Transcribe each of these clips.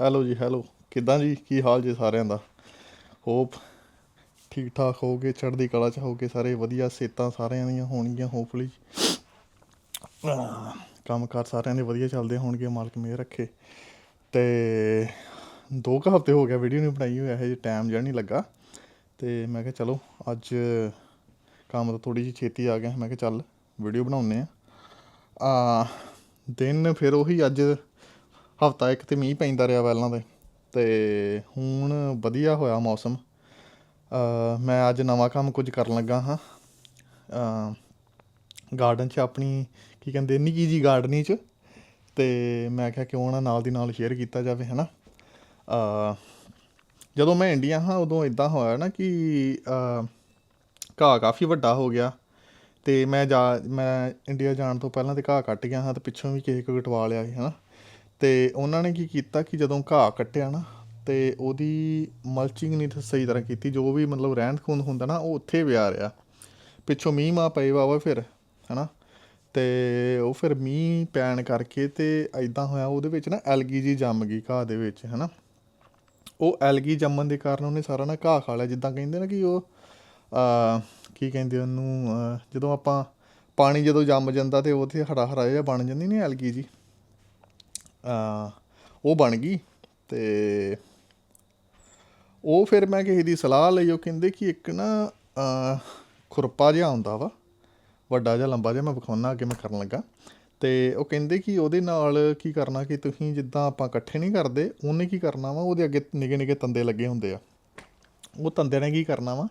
Hello ਜੀ hello ਕਿੱਦਾਂ ਜੀ? ਕੀ ਹਾਲ ਜੀ ਸਾਰਿਆਂ ਦਾ? ਹੋਪ ਠੀਕ ਠਾਕ ਹੋਗੇ ਚੜ੍ਹਦੀ ਕਲਾ ਚ ਹੋਗੇ ਸਾਰੇ, ਵਧੀਆ ਸਿਹਤਾਂ ਸਾਰਿਆਂ ਦੀਆਂ ਹੋਣਗੀਆਂ ਹੋਪਫੁਲੀ ਕੰਮਕਾਰ ਸਾਰਿਆਂ ਦੇ ਵਧੀਆ ਚੱਲਦੇ ਹੋਣਗੇ, ਮਾਲਕ ਮਿਹਰ ਰੱਖੇ। ਤੇ ਦੋ ਕੁ ਹਫ਼ਤੇ ਹੋ ਗਿਆ ਵੀਡੀਓ ਨਹੀਂ ਬਣਾਈ ਹੋਇਆ ਹੈ ਟਾਈਮ ਜਿਹਾ ਨਹੀਂ ਲੱਗਾ। ਤੇ ਮੈਂ ਕਿਹਾ ਚਲੋ, ਅੱਜ ਕੰਮ ਤਾਂ ਥੋੜੀ ਜਿਹੀ ਛੇਤੀ ਆ ਗਿਆ, ਮੈਂ ਕਿਹਾ ਚੱਲ ਵੀਡੀਓ ਬਣਾਉਂਦੇ ਆ ਆ ਦਿਨ ਫਿਰ ਉਹੀ ਅੱਜ ਹਫਤਾ ਇੱਕ ਤੇ ਮੀਂਹ ਪੈਂਦਾ ਰਿਹਾ ਪਹਿਲਾਂ ਤੇ ਤੇ ਹੁਣ ਵਧੀਆ ਹੋਇਆ ਮੌਸਮ। ਮੈਂ ਅੱਜ ਨਵਾਂ ਕੰਮ ਕੁਝ ਕਰਨ ਲੱਗਾ ਹਾਂ। ਗਾਰਡਨ 'ਚ ਆਪਣੀ ਕੀ ਕਹਿੰਦੇ ਨਿੱਕੀ ਜੀ ਗਾਰਡਨੀ 'ਚ ਤੇ ਮੈਂ ਕਿਹਾ ਕਿਉਂ ਨਾ ਨਾਲ ਦੀ ਨਾਲ ਸ਼ੇਅਰ ਕੀਤਾ ਜਾਵੇ ਹਨਾ? ਅ, ਜਦੋਂ ਮੈਂ ਇੰਡੀਆ ਹਾਂ ਉਦੋਂ ਇਦਾਂ ਹੋਇਆ ਨਾ ਕਿ ਘਾਹ ਕਾਫੀ ਵੱਡਾ ਹੋ ਗਿਆ ਤੇ ਮੈਂ ਜਾ ਮੈਂ ਇੰਡੀਆ ਜਾਣ ਤੋਂ ਪਹਿਲਾਂ ਤੇ ਘਾਹ ਕੱਟ ਗਿਆ ਹਾਂ ਤੇ ਪਿੱਛੋਂ ਵੀ ਕਿਸੇ ਕੋਲ ਕਟਵਾ ਲਿਆ ਸੀ ਹਨਾ? ਤੇ ਉਹਨਾਂ ਨੇ ਕੀ ਕੀਤਾ ਕਿ ਜਦੋਂ ਘਾਹ ਕੱਟਿਆ ਨਾ, ਤੇ ਉਹਦੀ ਮਲਚਿੰਗ ਨਹੀਂ ਤਾਂ ਸਹੀ ਤਰ੍ਹਾਂ ਕੀਤੀ, ਜੋ ਵੀ ਮਤਲਬ ਰਹਿੰਦ ਖੂੰਦ ਹੁੰਦਾ ਨਾ, ਉਹ ਉੱਥੇ ਪਿਆ ਰਿਹਾ। ਪਿੱਛੋਂ ਮੀਂਹ ਮਾ ਪਏ ਵਾਵਾ ਫਿਰ, ਹਨਾ? ਤੇ ਉਹ ਫਿਰ ਮੀਂਹ ਪੈਣ ਕਰਕੇ ਤੇ ਐਦਾਂ ਹੋਇਆ, ਉਹਦੇ ਵਿੱਚ ਨਾ ਐਲਗੀ ਜੀ ਜੰਮ ਗਈ ਘਾਹ ਦੇ ਵਿੱਚ, ਹਨਾ? ਉਹ ਐਲਗੀ ਜੰਮਣ ਦੇ ਕਾਰਨ ਉਹਨੇ ਸਾਰਾ ਨਾ ਘਾਹ ਖਾ ਲਿਆ, ਜਿੱਦਾਂ ਕਹਿੰਦੇ ਨਾ ਕਿ ਉਹ ਆ ਕੀ ਕਹਿੰਦੇ ਉਹਨੂੰ ਜਦੋਂ ਆਪਾਂ ਪਾਣੀ ਜਦੋਂ ਜੰਮ ਜਾਂਦਾ ਤੇ ਉੱਥੇ ਹਰਾ ਹਰਾ ਜਿਹਾ ਬਣ ਜਾਂਦੀ ਨਹੀਂ ਐਲਗੀ ਜੀ? ਉਹ ਬਣ ਗਈ ਤੇ ਉਹ ਫਿਰ ਮੈਂ ਕਿਸੇ ਦੀ ਸਲਾਹ ਲਈ, ਉਹ ਕਹਿੰਦੇ ਕਿ ਇੱਕ ਨਾ ਖੁਰਪਾ ਜਿਹਾ ਹੁੰਦਾ ਵਾ, ਵੱਡਾ ਜਿਹਾ, ਲੰਬਾ ਜਿਹਾ, ਮੈਂ ਵਿਖਾਉਣਾ ਅੱਗੇ, ਮੈਂ ਕਰਨ ਲੱਗਾ। ਤੇ ਉਹ ਕਹਿੰਦੇ ਕਿ ਉਹਦੇ ਨਾਲ ਕੀ ਕਰਨਾ ਕਿ ਤੁਸੀਂ ਜਿੱਦਾਂ ਆਪਾਂ ਇਕੱਠੇ ਨਹੀਂ ਕਰਦੇ, ਉਹਨੇ ਕੀ ਕਰਨਾ ਵਾ, ਉਹਦੇ ਅੱਗੇ ਨਿੱਕੇ ਨਿੱਕੇ ਤੰਦੇ ਲੱਗੇ ਹੁੰਦੇ ਆ। ਉਹ ਤੰਦਿਆਂ ਨੇ ਕੀ ਕਰਨਾ ਵਾ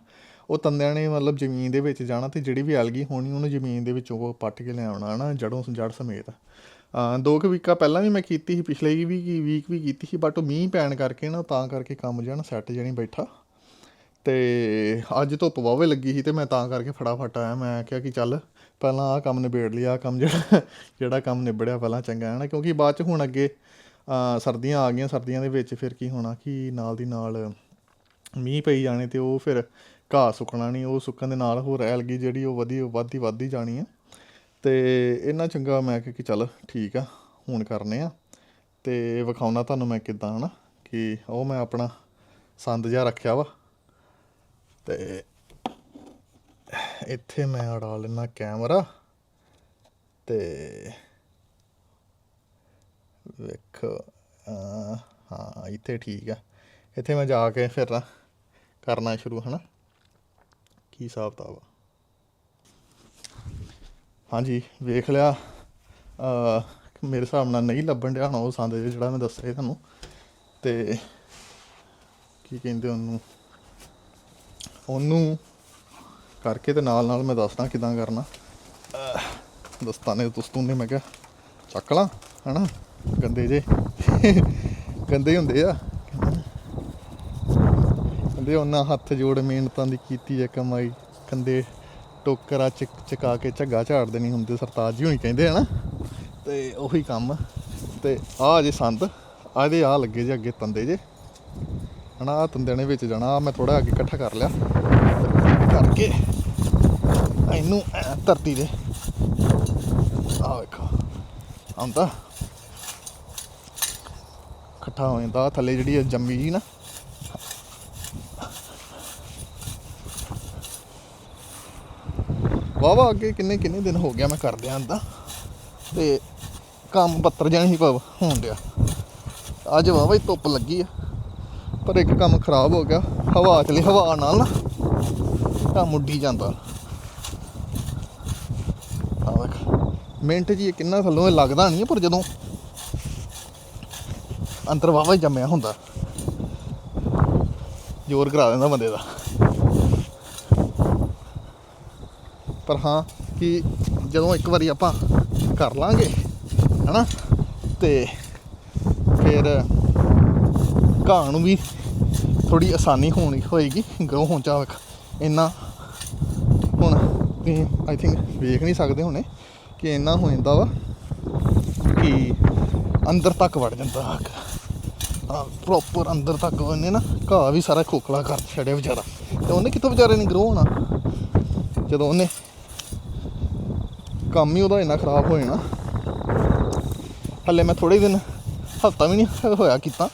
ਉਹ ਤੰਦਿਆਂ ਨੇ ਮਤਲਬ ਜ਼ਮੀਨ ਦੇ ਵਿੱਚ ਜਾਣਾ ਤੇ ਜਿਹੜੀ ਵੀ ਐਲਗੀ ਹੋਣੀ ਉਹਨੂੰ ਜ਼ਮੀਨ ਦੇ ਵਿੱਚੋਂ ਉਹ ਪੱਟ ਕੇ ਲਿਆਉਣਾ ਨਾ ਜੜੋਂ ਜੜ ਸਮੇਤ। ਦੋ ਕੁ ਵੀਕਾਂ ਪਹਿਲਾਂ ਵੀ ਮੈਂ ਕੀਤੀ ਸੀ, ਪਿਛਲੇ ਵੀ ਕੀ ਵੀਕ ਵੀ ਕੀਤੀ ਸੀ ਬਟ ਉਹ ਮੀਂਹ ਪੈਣ ਕਰਕੇ ਨਾ, ਤਾਂ ਕਰਕੇ ਕੰਮ ਜਿਹਾ ਸੈੱਟ ਜਣੀ ਬੈਠਾ। ਤੇ ਅੱਜ ਧੁੱਪ ਵਾਵੇ ਲੱਗੀ ਸੀ ਤੇ ਮੈਂ ਤਾਂ ਕਰਕੇ ਫਟਾਫਟ ਆਇਆ, ਮੈਂ ਕਿਹਾ ਕਿ ਚੱਲ ਪਹਿਲਾਂ ਆਹ ਕੰਮ ਨਿਬੇੜ ਲਿਆ ਆਹ ਕੰਮ ਜਿਹੜਾ ਜਿਹੜਾ ਕੰਮ ਨਿਬੜਿਆ ਪਹਿਲਾਂ ਚੰਗਾ ਹੈ ਨਾ ਕਿਉਂਕਿ ਬਾਅਦ ਚ ਹੁਣ ਅੱਗੇ ਸਰਦੀਆਂ ਆ ਗਈਆਂ, ਸਰਦੀਆਂ ਦੇ ਵਿੱਚ ਫਿਰ ਕੀ ਹੋਣਾ, ਕਿ ਨਾਲ ਦੀ ਨਾਲ ਮੀਂਹ ਪਈ ਜਾਣੇ ਤੇ ਉਹ ਫਿਰ ਘਾਹ ਸੁੱਕਣਾ ਨਹੀਂ, ਉਹ ਸੁੱਕਣ ਦੇ ਨਾਲ ਹੋਰ ਐਲਗੀ ਜਿਹੜੀ ਉਹ ਵਧੀ, ਵੱਧਦੀ ਵੱਧਦੀ ਜਾਣੀ ਆ। ਤੇ ਇਹਨਾਂ ਚੰਗਾ ਮੈਂ ਕਿਹਾ ਕਿ ਚੱਲ ਠੀਕ ਆ, ਹੁਣ ਕਰਨੇ ਆ। ਤੇ ਵਿਖਾਉਣਾ ਤੁਹਾਨੂੰ ਮੈਂ ਕਿਦਾਂ, ਹਨਾ? ਕਿ ਉਹ ਮੈਂ ਆਪਣਾ ਸੰਦ ਜਿਹਾ ਰੱਖਿਆ ਵਾ। ਤੇ ਇੱਥੇ ਮੈਂ ਅੜਾ ਲੈਣਾ ਕੈਮਰਾ। ਤੇ ਵੇਖੋ ਹਾਂ, ਇੱਥੇ ਠੀਕ ਆ। ਇੱਥੇ ਮੈਂ ਜਾ ਕੇ ਫਿਰ ਕਰਨਾ ਸ਼ੁਰੂ, ਹਨਾ? ਕੀ ਹਿਸਾਬ ਕਿਤਾਬ ਆ? ਹਾਂਜੀ ਵੇਖ ਲਿਆ। ਅ ਮੇਰੇ ਹਿਸਾਬ ਨਾਲ ਨਹੀਂ ਲੱਭਣ ਡਿਆ ਹੋਣਾ ਉਹ ਸੰਦ ਜਿਹੜਾ ਮੈਂ ਦੱਸਿਆ ਤੁਹਾਨੂੰ। ਤੇ ਕੀ ਕਹਿੰਦੇ ਉਹਨੂੰ? ਉਹਨੂੰ ਕਰਕੇ ਤੇ ਨਾਲ ਨਾਲ ਮੈਂ ਦੱਸਦਾ ਕਿਦਾਂ ਕਰਨਾ। ਅਹ, ਦਸਤਾਨੇ ਦਸਤੂਨੇ ਮੈਂ ਕਿਹਾ ਚੱਕ ਲਾਂ ਹਨਾ? ਗੰਦੇ ਜੇ। ਗੰਦੇ ਹੁੰਦੇ ਆ। ਕਹਿੰਦੇ ਉਹਨਾਂ ਹੱਥ ਜੋੜ ਮਿਹਨਤਾਂ ਦੀ ਕੀਤੀ ਹੈ ਕਮਾਈ। ਕੰਦੇ ਟੋਕਰਾ ਚ ਚਕਾ ਕੇ ਝੱਗਾ ਝਾੜ ਦੇਣੀ ਹੁੰਦੇ, ਸਰਤਾਜ ਜੀ ਹੋਣੀ ਕਹਿੰਦੇ ਆ ਨਾ। ਤੇ ਉਹੀ ਕੰਮ ਤੇ ਆਹ ਜੇ ਸੰਦ ਆਦੇ ਆ ਲੱਗੇ ਜੇ ਅੱਗੇ ਤੰਦੇ ਜੇ। ਹਨਾ ਆ ਤੰਦਿਆਂ ਨੇ ਵਿੱਚ ਜਾਣਾ, ਆਹ ਮੈਂ ਥੋੜਾ ਅੱਗੇ ਇਕੱਠਾ ਕਰ ਲਿਆ। ਤੇ ਕਰਕੇ ਇਹਨੂੰ ਧਰਤੀ ਦੇ ਆ ਵੇਖੋ, ਆਉਂਦਾ। ਇਕੱਠਾ ਹੋ ਜਾਂਦਾ ਥੱਲੇ ਜਿਹੜੀ ਇਹ ਜੰਮੀ ਜੀ ਨਾ। ਵਾਵਾ ਅੱਗੇ ਕਿੰਨੇ ਕਿੰਨੇ ਦਿਨ ਹੋ ਗਿਆ ਮੈਂ ਕਰਦਿਆਂ ਆਂਦਾ ਤੇ। ਕੰਮ ਪੱਤਰ ਜਾਣੀ ਸੀ ਪਵ ਹੋਣ ਡਿਆ। ਅੱਜ ਵਾਵਾ ਹੀ ਧੁੱਪ ਲੱਗੀ ਆ, ਪਰ ਇੱਕ ਕੰਮ ਖਰਾਬ ਹੋ ਗਿਆ। ਹਵਾ ਚਲੀ ਹਵਾ ਨਾਲ ਨਾ ਕੰਮ ਉੱਡੀ ਜਾਂਦਾ। ਆ ਵੇਖ, ਮਿੰਟ ਜੀ ਕਿੰਨਾ ਥੱਲੋਂ ਇਹ ਲੱਗਦਾ ਨਹੀਂ ਪਰ ਜਦੋਂ ਅੰਦਰ ਵਾਵਾ ਹੀ ਜੰਮਿਆ ਹੁੰਦਾ। ਜ਼ੋਰ ਕਰਾ ਦਿੰਦਾ ਬੰਦੇ ਦਾ। ਪਰ ਹਾਂ ਕਿ ਜਦੋਂ ਇੱਕ ਵਾਰੀ ਆਪਾਂ ਕਰ ਲਾਂਗੇ, ਹਨਾ? ਤੇ ਫਿਰ ਘਾਹ ਨੂੰ ਵੀ ਥੋੜੀ ਆਸਾਨੀ ਹੋਣੀ ਹੋਏਗੀ ਗਰੋ ਹੋਣ ਚਾ ਇੰਨਾ ਹੁਣ ਤੁਸੀਂ ਆਈ ਥਿੰਕ ਵੇਖ ਨਹੀਂ ਸਕਦੇ ਹੁਣੇ ਕਿ ਇੰਨਾ ਹੋ ਜਾਂਦਾ ਵਾ ਕਿ ਅੰਦਰ ਤੱਕ ਵੜ ਜਾਂਦਾ ਆ ਪ੍ਰੋਪਰ ਅੰਦਰ ਤੱਕ ਉਹਨੇ ਨਾ ਘਾਹ ਵੀ ਸਾਰਾ ਖੋਖਲਾ ਕਰ ਛੱਡਿਆ ਵਿਚਾਰਾ। ਤੇ ਉਹਨੇ ਕਿੱਥੋਂ ਵਿਚਾਰੇ ਨੇ ਗਰੋ ਹੋਣਾ? ਜਦੋਂ ਉਹਨੇ ਕੰਮ ਹੀ ਉਹਦਾ ਇੰਨਾ ਖਰਾਬ ਹੋ ਜਾਣਾ। ਹੱਲੇ ਮੈਂ ਥੋੜੇ ਦਿਨ ਹਫਤਾ ਵੀ ਨਹੀਂ ਹੋਇਆ ਕੀਤਾ।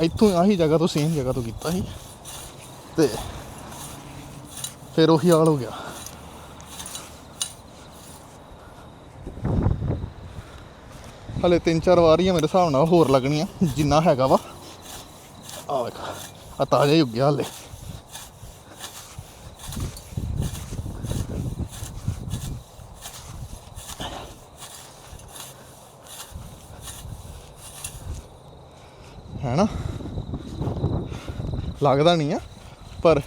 ਇੱਥੋਂ ਆਹੀ ਜਗ੍ਹਾ ਤੋਂ ਸੇਮ ਜਗ੍ਹਾ ਤੋਂ ਕੀਤਾ ਸੀ। ਤੇ ਫਿਰ ਉਹੀ ਹਾਲ ਹੋ ਗਿਆ। ਹਲੇ ਤਿੰਨ ਚਾਰ ਵਾਰੀਆਂ ਮੇਰੇ ਹਿਸਾਬ ਨਾਲ ਹੋਰ ਲੱਗਣੀਆਂ, ਜਿੰਨਾ ਹੈਗਾ ਵਾ। ਆ ਵੇਖ ਆ ਤਾਜ਼ਾ ਹੀ ਉੱਗਿਆ ਹਲੇ। ਹੈ ਨਾ ਲੱਗਦਾ ਨਹੀਂ ਆ, ਪਰ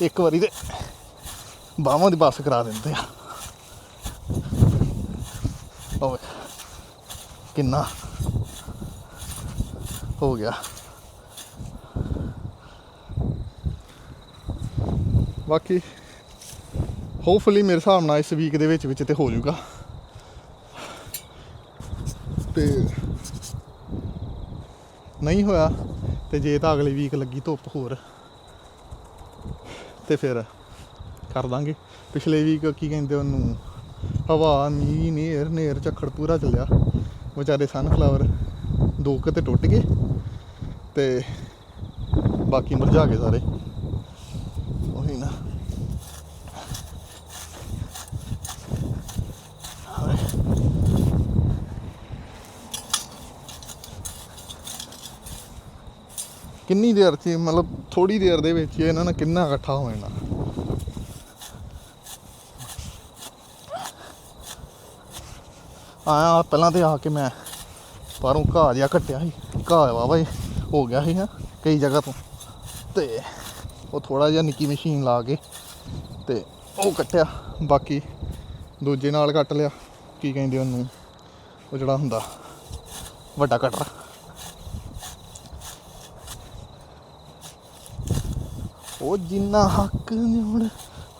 ਇੱਕ ਵਾਰੀ ਤੇ ਬਾਹਾਂ ਦੀ ਬੱਸ ਕਰਾ ਦਿੰਦੇ ਆ। ਉਹ ਕਿੰਨਾ ਹੋ ਗਿਆ। ਬਾਕੀ ਹੋਪਫੁਲੀ ਮੇਰੇ ਹਿਸਾਬ ਨਾਲ ਇਸ ਵੀਕ ਦੇ ਵਿੱਚ ਵਿੱਚ ਤੇ ਹੋ ਜਾਊਗਾ। ਤੇ ਨਹੀਂ ਹੋਇਆ ਤੇ ਜੇ ਤਾਂ ਅਗਲੇ ਵੀਕ ਲੱਗੀ ਧੁੱਪ ਹੋਰ ਤੇ ਫਿਰ ਕਰ ਦਾਂਗੇ। ਪਿਛਲੇ ਵੀਕ ਕੀ ਕਹਿੰਦੇ ਉਹਨੂੰ, ਹਵਾ, ਮੀਂਹ, ਨੇਰ ਨੇਰ, ਝੱਖੜ ਪੂਰਾ ਚੱਲਿਆ। ਵਿਚਾਰੇ ਸਨਫਲਾਵਰ ਦੋ ਕਿਤੇ ਟੁੱਟ ਗਏ ਤੇ ਬਾਕੀ ਮਰਝਾ ਗਏ ਸਾਰੇ ਉਹੀ ਨਾ ਕਿੰਨੀ ਦੇਰ ਚ ਮਤਲਬ ਥੋੜੀ ਦੇਰ ਦੇ ਵਿੱਚ ਇਹਨਾਂ ਨੇ ਕਿੰਨਾ ਇਕੱਠਾ ਹੋ ਜਾਣਾ? ਆਇਆ, ਪਹਿਲਾਂ ਤੇ ਆ ਕੇ ਮੈਂ ਬਾਹਰੋਂ ਘਾਹ ਜਿਹਾ ਕੱਟਿਆ ਸੀ। ਘਾਹ ਵਾਵਾ ਹੋ ਗਿਆ ਸੀ ਨਾ ਕਈ ਜਗ੍ਹਾ ਤੋਂ। ਤੇ ਉਹ ਥੋੜਾ ਜਿਹਾ ਨਿੱਕੀ ਮਸ਼ੀਨ ਲਾ ਕੇ ਤੇ ਉਹ ਕੱਟਿਆ। ਬਾਕੀ ਦੂਜੇ ਨਾਲ ਕੱਟ ਲਿਆ। ਕੀ ਕਹਿੰਦੇ ਉਹਨੂੰ? ਉਹ ਜਿਹੜਾ ਹੁੰਦਾ, ਵੱਡਾ ਕਟਰ। ਉਹ ਜਿੰਨਾ ਹੱਕ ਜੋੜ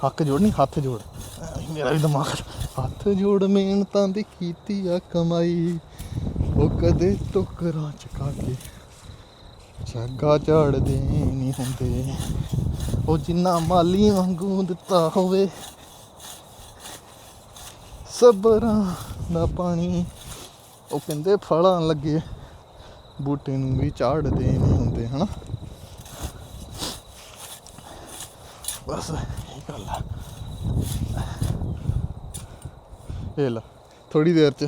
ਹੱਕ ਜੋੜ ਨਹੀਂ ਹੱਥ ਜੋੜ। ਮੇਰਾ ਵੀ ਦਿਮਾਗ ਹੱਥ ਜੋੜ, ਮਿਹਨਤਾਂ ਦੀ ਕੀਤੀ ਆ ਕਮਾਈ। ਉਹ ਕਦੇ ਟੋਕਰਾਂ ਚਕਾ ਕੇ ਛੱਗਾ ਝਾੜਦੇ ਨਹੀਂ ਹੁੰਦੇ। ਉਹ ਜਿੰਨਾ ਮਾਲੀ ਵਾਂਗੂ ਦਿੱਤਾ ਹੋਵੇ। ਸਬਰਾਂ ਦਾ ਪਾਣੀ। ਉਹ ਕਹਿੰਦੇ ਫਲਾਂ ਲੱਗੇ, ਬੂਟੇ ਨੂੰ ਵੀ ਝਾੜਦੇ ਨਹੀਂ ਹੁੰਦੇ, ਹਨਾ? ਬਸ, ਇਹ ਗੱਲ ਆ। ਇਹ ਲਾ ਥੋੜੀ ਦੇਰ ਚ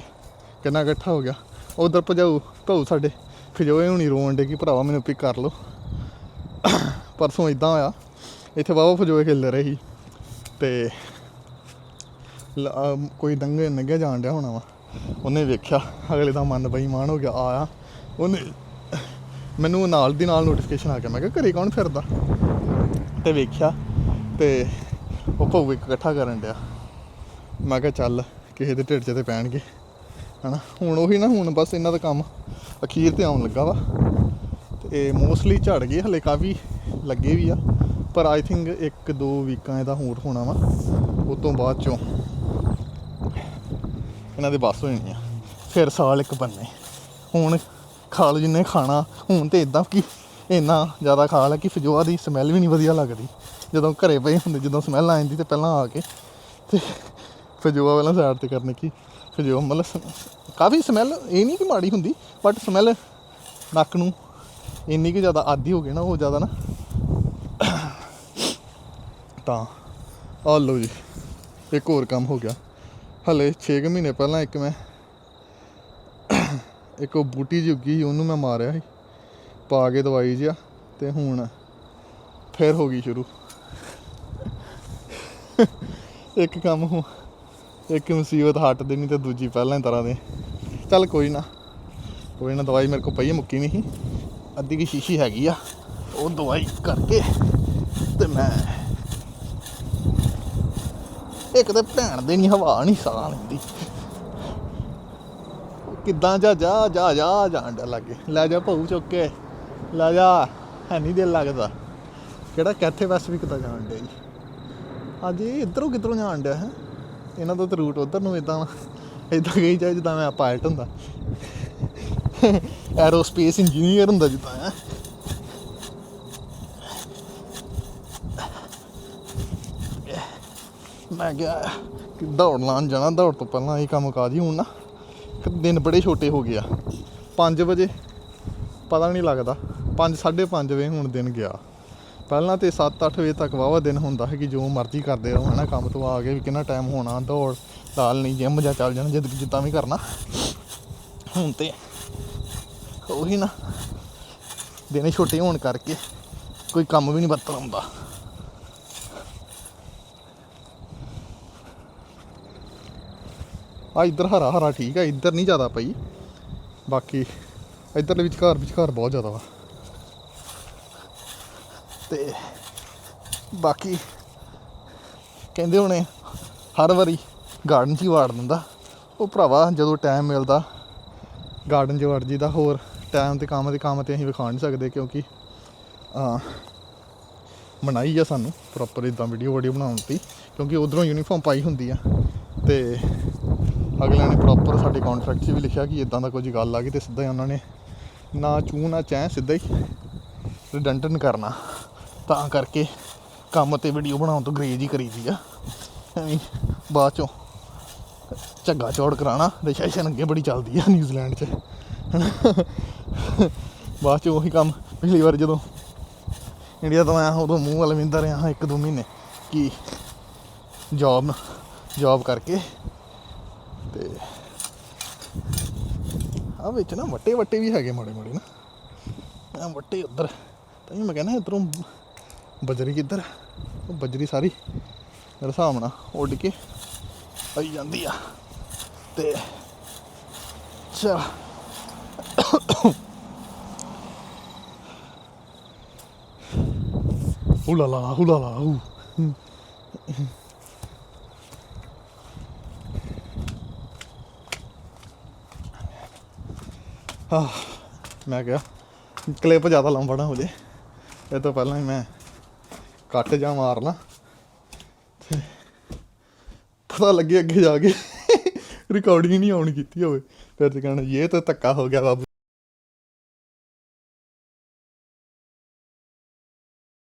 ਕਿੰਨਾ ਇਕੱਠਾ ਹੋ ਗਿਆ। ਉਧਰ ਭਜਾਊ ਭਾਊ ਸਾਡੇ ਖਜੋਏ ਹੁਣੀ ਰੋਣ ਦੇ ਕਿ ਭਰਾਵਾ ਮੈਨੂੰ ਪਿਕ ਕਰ ਲਓ। ਪਰਸੋਂ ਇਦਾਂ ਹੋਇਆ, ਇੱਥੇ ਵਾਵਾ ਫਜੋਏ ਖੇਲ ਰਹੇ ਸੀ। ਤੇ ਕੋਈ ਦੰਗੇ ਨੰਗੇ ਜਾਣ ਡਿਆ ਹੋਣਾ ਵਾ। ਉਹਨੇ ਵੇਖਿਆ, ਅਗਲੇ ਦਾ ਮਨ ਬੇਈਮਾਨ ਹੋ ਗਿਆ, ਆਇਆ। ਉਹਨੇ ਮੈਨੂੰ ਨਾਲ ਦੀ ਨਾਲ ਨੋਟੀਫਿਕੇਸ਼ਨ ਆ ਗਿਆ, ਮੈਂ ਕਿਹਾ ਘਰੇ ਕੌਣ ਫਿਰਦਾ? ਤੇ ਵੇਖਿਆ ਤੇ ਉਹ ਭਊ ਇੱਕ ਇਕੱਠਾ ਕਰਨ ਡਿਆ। ਮੈਂ ਕਿਹਾ ਚੱਲ ਕਿਸੇ ਦੇ ਢਿੱਡ 'ਚ ਤੇ ਪੈਣਗੇ, ਹਨਾ? ਹੁਣ ਉਹੀ ਨਾ, ਹੁਣ ਬਸ ਇਹਨਾਂ ਦਾ ਕੰਮ ਅਖੀਰ ਤੇ ਆਉਣ ਲੱਗਾ ਵਾ। ਤੇ ਮੋਸਟਲੀ ਝੜ ਗਏ, ਹਲੇ ਕਾਫੀ ਲੱਗੇ ਵੀ ਆ। ਪਰ ਆਈ ਥਿੰਕ ਇੱਕ ਦੋ ਵੀਕਾਂ ਇਹਦਾ ਹੋਰ ਹੋਣਾ ਵਾ। ਉਸ ਤੋਂ ਬਾਅਦ ਚੋਂ ਇਹਨਾਂ ਦੇ ਬਸ ਹੋ ਜਾਣੀ ਆ। ਫਿਰ ਸਾਲ ਇੱਕ ਬੰਨੇ। ਹੁਣ ਖਾਲ ਜਿੰਨੇ ਖਾਣਾ, ਹੁਣ ਤੇ ਇਦਾਂ ਕਿ ਇੰਨਾ ਜ਼ਿਆਦਾ ਖਾਲ ਹੈ ਕਿ ਫਜੋਆ ਦੀ ਸਮੈਲ ਵੀ ਨਹੀਂ ਵਧੀਆ ਲੱਗਦੀ। ਜਦੋਂ ਘਰੇ ਪਏ ਹੁੰਦੇ, ਜਦੋਂ ਸਮੈਲ ਆ ਜਾਂਦੀ ਤੇ ਪਹਿਲਾਂ ਆ ਕੇ ਤੇ ਫਜੋਆ ਪਹਿਲਾਂ ਸਾਈਡ ਤੇ ਕਰਨੇ ਕੀ ਫਜੋਆ ਮਤਲਬ ਕਾਫੀ ਸਮੈਲ ਇਹ ਨਹੀਂ ਕਿ ਮਾੜੀ ਹੁੰਦੀ ਬਟ ਸਮੈਲ ਨੱਕ ਨੂੰ ਇੰਨੀ ਕਿ ਜ਼ਿਆਦਾ ਆਦੀ ਹੋ ਗਈ ਨਾ, ਉਹ ਜ਼ਿਆਦਾ ਨਾ ਤਾਂ ਆ ਲਓ ਜੀ, ਇੱਕ ਹੋਰ ਕੰਮ ਹੋ ਗਿਆ। ਹਲੇ 6 ਮਹੀਨੇ ਪਹਿਲਾਂ ਇੱਕ ਮੈਂ ਇੱਕ ਉਹ ਬੂਟੀ ਜਿਹੀ ਉੱਗੀ ਸੀ, ਉਹਨੂੰ ਮੈਂ ਮਾਰਿਆ ਸੀ, ਪਾ ਕੇ ਦਵਾਈ ਜਿਹਾ ਤੇ ਹੁਣ ਫਿਰ ਹੋ ਗਈ ਸ਼ੁਰੂ। ਇੱਕ ਕੰਮ ਇੱਕ ਮੁਸੀਬਤ ਹਟਦੀ ਨਹੀਂ ਤੇ ਦੂਜੀ ਪਹਿਲਾਂ ਹੀ ਤਰ੍ਹਾਂ ਦੇ। ਚੱਲ ਕੋਈ ਨਾ ਕੋਈ ਨਾ ਦਵਾਈ ਮੇਰੇ ਕੋਲ ਪਈ ਮੁੱਕੀ ਨਹੀਂ ਸੀ। ਅੱਧੀ ਕੀ ਸ਼ੀਸ਼ੀ ਹੈਗੀ ਆ, ਉਹ ਦਵਾਈ ਕਰਕੇ ਤੇ ਮੈਂ ਇੱਕ ਤੇ ਭੈਣ ਦੇ ਨਹੀਂ ਹਵਾ ਨਹੀਂ ਸਾਹ ਲੈਂਦੀ। ਕਿੱਦਾਂ ਜਾ ਜਾ ਜਾ ਜਾ, ਜਾਣ ਡਾ ਲੱਗੇ। ਲੈ ਜਾ ਭਾਊ ਚੁੱਕ ਕੇ, ਲੈ ਜਾ, ਹੈ ਨਹੀਂ ਦਿਲ ਲੱਗਦਾ। ਕਿਹੜਾ ਕੈਥੇ ਪੈਸੀਫਿਕ ਦਾ ਜਾਣ ਡਿਆ ਜੀ। ਅੱਜ ਇਹ ਇੱਧਰੋਂ ਕਿੱਧਰੋਂ ਜਾਣ ਡਿਆ ਹੈ? ਇਹਨਾਂ ਦਾ ਤਾਂ ਰੂਟ ਉਧਰ ਨੂੰ ਇਦਾਂ ਇਦਾਂ ਗਈ ਜਾਏ ਜਿੱਦਾਂ ਮੈਂ ਪਾਇਲਟ ਹੁੰਦਾ। ਐਰੋਸਪੇਸ ਇੰਜੀਨੀਅਰ ਹੁੰਦਾ ਜਿੱਦਾਂ ਹੈ। ਮੈਂ ਗਿਆ ਕਿ ਦੌੜ ਲਾਣ ਜਾਣਾ, ਦੌੜ ਤੋਂ ਪਹਿਲਾਂ ਇਹ ਕੰਮ ਕਾਜ ਹੀ ਹੁਣ ਨਾ? ਦਿਨ ਬੜੇ ਛੋਟੇ ਹੋ ਗਏ ਆ। 5 ਵਜੇ, ਪਤਾ ਨਹੀਂ ਲੱਗਦਾ। 5 5:30 ਵਜੇ ਹੁਣ ਦਿਨ ਗਿਆ। ਪਹਿਲਾਂ ਤੇ 7-8 ਵਜੇ ਤੱਕ ਵਾਵਾ ਦਿਨ ਹੁੰਦਾ ਹੈ ਕਿ ਜੋ ਮਰਜ਼ੀ ਕਰਦੇ ਰਹੋ, ਹਨਾ, ਕੰਮ ਤੋਂ ਆ ਕੇ ਵੀ ਕਿੰਨਾ ਟਾਈਮ ਹੋਣਾ, ਦੌੜ ਲਾਲ ਨਹੀਂ, ਜਿਮ ਜਾ ਚੱਲ ਜਾਣਾ, ਜਿੱਦ ਜਿੱਦਾਂ ਵੀ ਕਰਨਾ। ਹੁਣ ਤੇ ਉਹੀ ਨਾ, ਦਿਨੇ ਛੋਟੇ ਹੋਣ ਕਰਕੇ ਕੋਈ ਕੰਮ ਵੀ ਨਹੀਂ ਬੱਤਰ ਆਉਂਦਾ ਆ ਇੱਧਰ ਹਰਾ ਹਰਾ ਠੀਕ ਆ, ਇੱਧਰ ਨਹੀਂ ਜ਼ਿਆਦਾ ਪਈ। ਬਾਕੀ ਇੱਧਰ ਦੇ ਵਿਚਕਾਰ ਵਿਚਕਾਰ ਬਹੁਤ ਜ਼ਿਆਦਾ ਵਾ। ਤੇ ਬਾਕੀ ਕਹਿੰਦੇ ਹੋਣੇ ਹਰ ਵਾਰੀ ਗਾਰਡਨ 'ਚ ਹੀ ਵਾੜ ਦਿੰਦਾ। ਉਹ ਭਰਾਵਾ ਜਦੋਂ ਟਾਈਮ ਮਿਲਦਾ ਗਾਰਡਨ 'ਚ ਵੜ ਜੀਦਾ ਹੋਰ ਟਾਈਮ ਤੇ ਕੰਮ ਦੇ ਕੰਮ ਤੇ ਅਸੀਂ ਵਿਖਾ ਨਹੀਂ ਸਕਦੇ ਕਿਉਂਕਿ ਆ ਮਨਾਈ ਆ ਸਾਨੂੰ ਪ੍ਰੋਪਰ ਇਦਾਂ ਵੀਡੀਓ ਵੀਡੀਓ ਬਣਾਉਣ ਦੀ, ਕਿਉਂਕਿ ਉਧਰੋਂ ਯੂਨੀਫਾਰਮ ਪਾਈ ਹੁੰਦੀ ਆ। ਤੇ ਅਗਲਿਆਂ ਨੇ ਪ੍ਰੋਪਰ ਸਾਡੇ ਕੰਟਰੈਕਟ 'ਚ ਵੀ ਲਿਖਿਆ ਕਿ ਇਦਾਂ ਦਾ ਕੁਝ ਗੱਲ ਆ ਗਈ ਤੇ ਸਿੱਧਾ ਹੀ ਉਹਨਾਂ ਨੇ ਨਾ ਚੂ ਨਾ ਚੈ ਸਿੱਧਾ ਹੀ ਰਿਡੰਡਨ ਕਰਨਾ। ਤਾਂ ਕਰਕੇ ਕੰਮ ਤੇ ਵੀਡੀਓ ਬਣਾਉਣ ਤੋਂ ਗਰੇਜ ਹੀ ਕਰੀਦੀ ਆ। ਐਵੇਂ ਬਾਅਦ ਚੋਂ ਝੱਗਾ ਚੌੜ ਕਰਾਣਾ ਰਜਿਸਟ੍ਰੇਸ਼ਨ ਅੱਗੇ ਬੜੀ ਚੱਲਦੀ ਆ ਨਿਊਜ਼ੀਲੈਂਡ 'ਚ। ਬਾਅਦ 'ਚੋਂ ਉਹੀ ਕੰਮ ਪਿਛਲੀ ਵਾਰ ਜਦੋਂ ਇੰਡੀਆ ਤੋਂ ਆਇਆ, ਉਦੋਂ ਮੂੰਹ ਵਾਲ ਵਿੰਦਾ ਰਿਹਾ ਇੱਕ ਦੋ ਮਹੀਨੇ ਕਿ ਜੌਬ ਜੌਬ ਕਰਕੇ ਤੇ ਆ ਵਿੱਚ ਨਾ ਵੱਟੇ ਵੱਟੇ ਵੀ ਹੈਗੇ ਮਾੜੇ ਮਾੜੇ ਨਾ। ਆ ਵੱਟੇ ਉੱਧਰ, ਤਾਂ ਹੀ ਮੈਂ ਕਹਿੰਦਾ ਇੱਧਰੋਂ ਬਜਰੀ ਕਿੱਧਰ? ਉਹ ਬਜਰੀ ਸਾਰੀ ਮੇਰੇ ਹਿਸਾਬ ਨਾਲ ਉੱਡ ਕੇ ਆਈ ਜਾਂਦੀ ਆ। ਤੇ ਚਾ Ooh la la, ooh la la, ਮੈਂ ਕਿਹਾ ਕਲਿੱਪ ਜ਼ਿਆਦਾ ਲੰਬਾ ਨਾ ਹੋ ਜੇ ਇਹ ਤੋਂ ਪਹਿਲਾਂ ਹੀ ਮੈਂ ਕੱਟ ਜਾਂ ਮਾਰ ਲਾਂ ਪਤਾ ਲੱਗੇ ਅੱਗੇ ਜਾ ਕੇ। ਰਿਕਾਰਡਿੰਗ ਨਹੀਂ ਆਉਣ ਕੀਤੀ ਹੋਵੇ। ਫਿਰ ਤੇ ਕਹਿਣਾ ਇਹ ਤਾਂ ਧੱਕਾ ਹੋ ਗਿਆ ਬਾਬੂ।